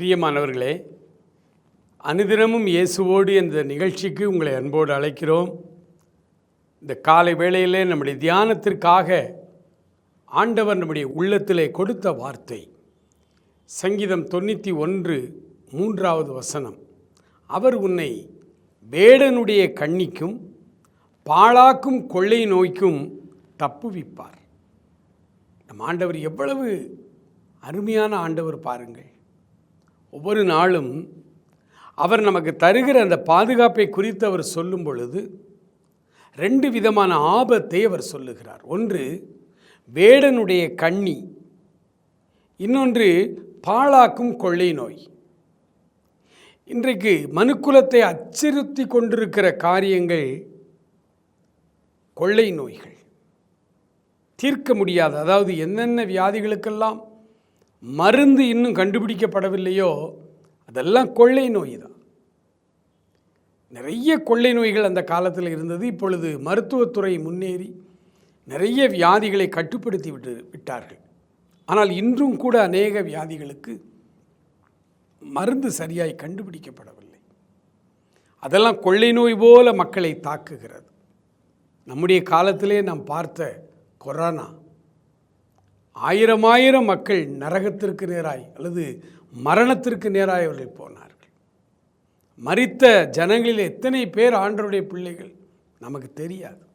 பிரியமானவர்களே அனுதினமும் இயேசுவோடு என்ற நிகழ்ச்சிக்கு உங்களை அன்போடு அழைக்கிறோம். இந்த காலை வேளையிலே நம்முடைய தியானத்திற்காக ஆண்டவர் நம்முடைய உள்ளத்திலே கொடுத்த வார்த்தை சங்கீதம் தொண்ணூற்றி ஒன்று மூன்றாவது வசனம். அவர் உன்னை வேடனுடைய கண்ணிக்கும் பாழாக்கும் கொள்ளை நோய்க்கும் தப்புவிப்பார். நம் ஆண்டவர் எவ்வளவு அருமையான ஆண்டவர் பாருங்கள். ஒவ்வொரு நாளும் அவர் நமக்கு தருகிற அந்த பாதுகாப்பை குறித்து அவர் சொல்லும் பொழுது ரெண்டு விதமான ஆபத்தை அவர் சொல்லுகிறார். ஒன்று வேடனுடைய கண்ணி. இன்னொன்று பாழாக்கும் கொள்ளை நோய். இன்றைக்கு மனுக்குலத்தை அச்சுறுத்தி கொண்டிருக்கிற காரியங்கள் கொள்ளை நோய்கள். தீர்க்க முடியாத அதாவது என்னென்ன வியாதிகளுக்கெல்லாம் மருந்து இன்னும் கண்டுபிடிக்கப்படவில்லையோ? அதெல்லாம் கொள்ளை நோய் தான். நிறைய கொள்ளை நோய்கள் அந்த காலத்தில் இருந்தது. இப்பொழுது மருத்துவத்துறை முன்னேறி நிறைய வியாதிகளை கட்டுப்படுத்தி விட்டு விட்டார்கள். ஆனால் இன்றும் கூட அநேக வியாதிகளுக்கு மருந்து சரியாய் கண்டுபிடிக்கப்படவில்லை. அதெல்லாம் கொள்ளை நோய் போல மக்களை தாக்குகிறது. நம்முடைய காலத்திலே நாம் பார்த்த கொரோனா ஆயிரம் ஆயிரம் மக்கள் நரகத்திற்கு நேராய் அல்லது மரணத்திற்கு நேராய் அவர்கள் போனார்கள். மறித்த ஜனங்களில் எத்தனை பேர் ஆண்டருடைய பிள்ளைகள்? நமக்கு தெரியாது.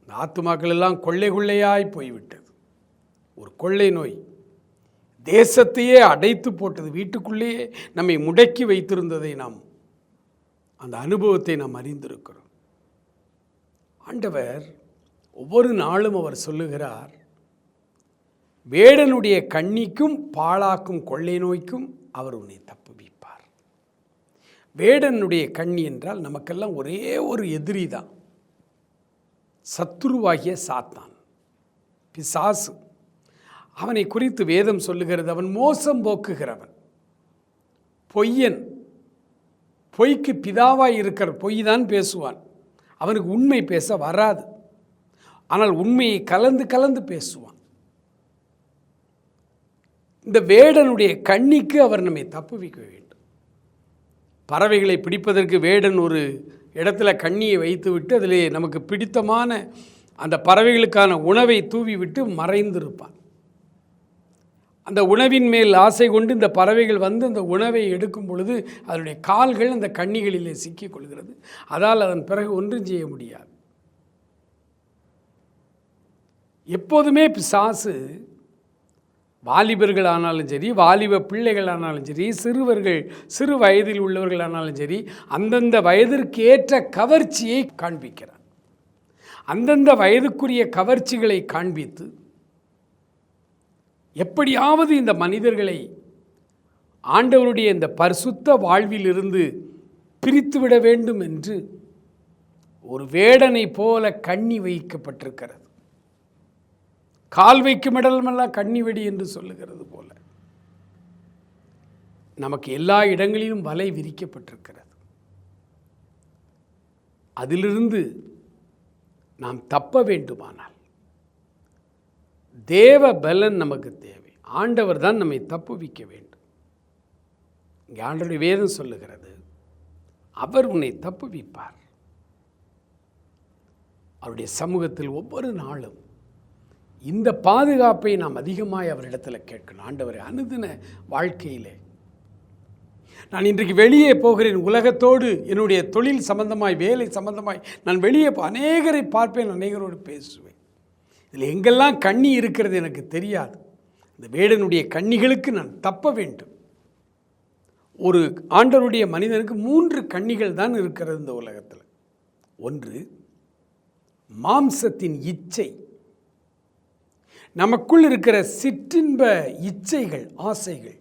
இந்த ஆத்துமாக்கள் எல்லாம் கொள்ளை கொள்ளையாய் போய்விட்டது. ஒரு கொள்ளை நோய். தேசத்தையே அடைத்து போட்டது. வீட்டுக்குள்ளேயே நம்மை முடக்கி வைத்திருந்ததை நாம் அந்த அனுபவத்தை நாம் அறிந்திருக்கிறோம். ஆண்டவர் ஒவ்வொரு நாளும் அவர் சொல்லுகிறார் வேடனுடைய கண்ணிக்கும் பாழாக்கும் கொள்ளை நோய்க்கும் அவர் உன்னை தப்புவிப்பார். வேடனுடைய கண்ணி என்றால் நமக்கெல்லாம் ஒரே ஒரு எதிரி தான். சத்துருவாகிய சாத்தான் பிசாசு. அவனை குறித்து வேதம் சொல்லுகிறது அவன் மோசம் போக்குகிறவன். பொய்யன் பொய்க்கு பிதாவாய் இருக்கிற பொய் தான் பேசுவான். அவனுக்கு உண்மை பேச வராது. ஆனால் உண்மையை கலந்து கலந்து பேசுவான். இந்த வேடனுடைய கண்ணிக்கு அவர் நம்மை தப்புவிக்க வேண்டும். பறவைகளை பிடிப்பதற்கு வேடன் ஒரு இடத்துல கண்ணியை வைத்துவிட்டு அதிலே நமக்கு பிடித்தமான அந்த பறவைகளுக்கான உணவை தூவி விட்டு மறைந்திருப்பான். அந்த உணவின் மேல் ஆசை கொண்டு இந்த பறவைகள் வந்து அந்த உணவை எடுக்கும் பொழுது அதனுடைய கால்கள் அந்த கண்ணிகளிலே சிக்கிக் கொள்கிறது. அதால் அதன் பிறகு ஒன்றும் செய்ய முடியாது. எப்போதுமே பிசாசு வாலிபர்கள் ஆனாலும் சரி வாலிப பிள்ளைகள் ஆனாலும் சரி சிறுவர்கள் சிறு வயதில் உள்ளவர்கள் ஆனாலும் சரி அந்தந்த வயதிற்கு ஏற்ற கவர்ச்சியை காண்பிக்கிறார். அந்தந்த வயதுக்குரிய கவர்ச்சிகளை காண்பித்து எப்படியாவது இந்த மனிதர்களை ஆண்டவருடைய இந்த பரிசுத்த வாழ்விலிருந்து பிரித்துவிட வேண்டும் என்று ஒரு வேடனை போல கண்ணி வைக்கப்பட்டிருக்கிறது. கால் வைக்கும் இடமெல்லாம் கண்ணி வெடி என்று சொல்லுகிறது போல. நமக்கு எல்லா இடங்களிலும் வலை விரிக்கப்பட்டிருக்கிறது. அதிலிருந்து நாம் தப்ப வேண்டுமானால் தேவ பலன் நமக்கு தேவை. ஆண்டவர் தான் நம்மை தப்புவிக்க வேண்டும். இங்கே ஆண்டவருடைய வேதம் சொல்லுகிறது அவர் உன்னை தப்புவிப்பார் அவருடைய சமூகத்தில் ஒவ்வொரு நாளும் இந்த பாதுகாப்பை நாம் அதிகமாய் அவரிடத்தில் கேட்கணும். ஆண்டவரை அனுதின வாழ்க்கையிலே. நான் இன்றைக்கு வெளியே போகிறேன் உலகத்தோடு என்னுடைய தொழில் சம்பந்தமாய் வேலை சம்பந்தமாய். நான் வெளியே அநேகரை பார்ப்பேன் அநேகரோடு பேசுவேன். இதில் எங்கெல்லாம் கண்ணி இருக்கிறது எனக்கு தெரியாது. இந்த வேடனுடைய கண்ணிகளுக்கு நான் தப்ப வேண்டும். ஒரு ஆண்டவருடைய மனிதனுக்கு மூன்று கண்ணிகள் தான் இருக்கிறது இந்த உலகத்தில். ஒன்று மாம்சத்தின் இச்சை. நமக்குள் இருக்கிற சிற்றின்ப இச்சைகள் ஆசைகள்.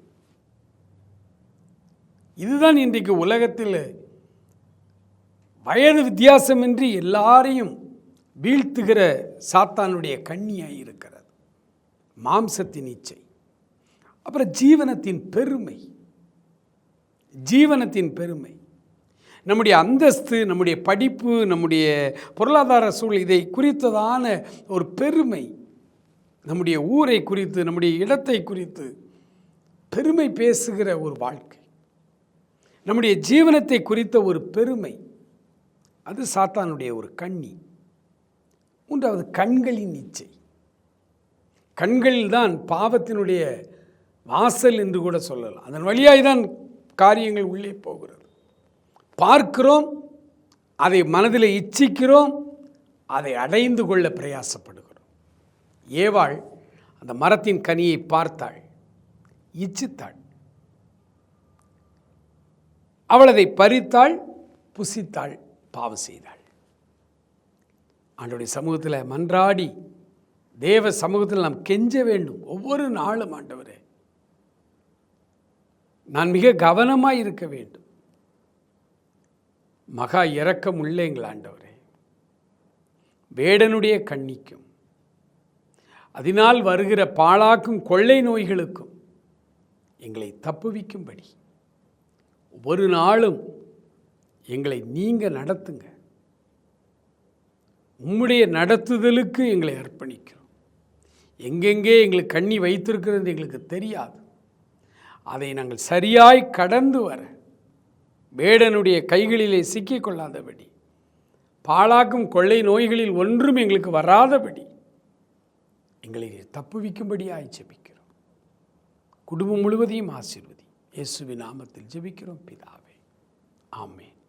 இதுதான் இன்றைக்கு உலகத்தில் வயது வித்தியாசமின்றி எல்லாரையும் வீழ்த்துகிற சாத்தானுடைய கண்ணியாக இருக்கிறது. மாம்சத்தின் இச்சை. அப்புறம் ஜீவனத்தின் பெருமை. ஜீவனத்தின் பெருமை. நம்முடைய அந்தஸ்து நம்முடைய படிப்பு நம்முடைய பொருளாதார சூழல் இதை குறித்ததான ஒரு பெருமை. நம்முடைய ஊரை குறித்து நம்முடைய இடத்தை குறித்து பெருமை பேசுகிற ஒரு வாழ்க்கை. நம்முடைய ஜீவனத்தை குறித்த ஒரு பெருமை. அது சாத்தானுடைய ஒரு கண்ணி. மூன்றாவது கண்களின் இச்சை. கண்களில்தான் பாவத்தினுடைய வாசல் என்று கூட சொல்லலாம். அதன் வழியாய் தான் காரியங்கள் உள்ளே போகிறது. பார்க்கிறோம் அதை மனதில் இச்சிக்கிறோம் அதை அடைந்து கொள்ள பிரயாசப்படுகிறோம். ஏவாள் அந்த மரத்தின் கனியை பார்த்தாள் இச்சித்தாள். அவள் அதை பறித்தாள் புசித்தாள் பாவம் செய்தாள். ஆண்டவருடைய சமூகத்தில் மன்றாடி தேவ சமூகத்தில் நாம் கெஞ்ச வேண்டும். ஒவ்வொரு நாளும் ஆண்டவரே நான் மிக கவனமாக இருக்க வேண்டும். மகா இரக்கம் உள்ளேங்கள் ஆண்டவரே. வேடனுடைய கண்ணிக்கும் அதனால் வருகிற பாழாக்கும் கொள்ளை நோய்களுக்கும் எங்களை தப்புவிக்கும்படி. ஒவ்வொரு நாளும் எங்களை நீங்கள் நடத்துங்க. உம்முடைய நடத்துதலுக்கு எங்களை அர்ப்பணிக்கிறோம். எங்கெங்கே எங்களுக்கு கண்ணி வைத்திருக்கிறது எங்களுக்கு தெரியாது. அதை நாங்கள் சரியாய் கடந்து வர வேடனுடைய கைகளிலே சிக்கிக்கொள்ளாதபடி பாழாக்கும் கொள்ளை நோய்களில் ஒன்றும் எங்களுக்கு வராதபடி எங்களை தப்புவிக்கும்படியாய் ஜெபிக்கிறோம். குடும்பம் முழுவதையும் ஆசிர்வதி. இயேசுவின் நாமத்தில் ஜெபிக்கிறோம் பிதாவே. ஆமேன்.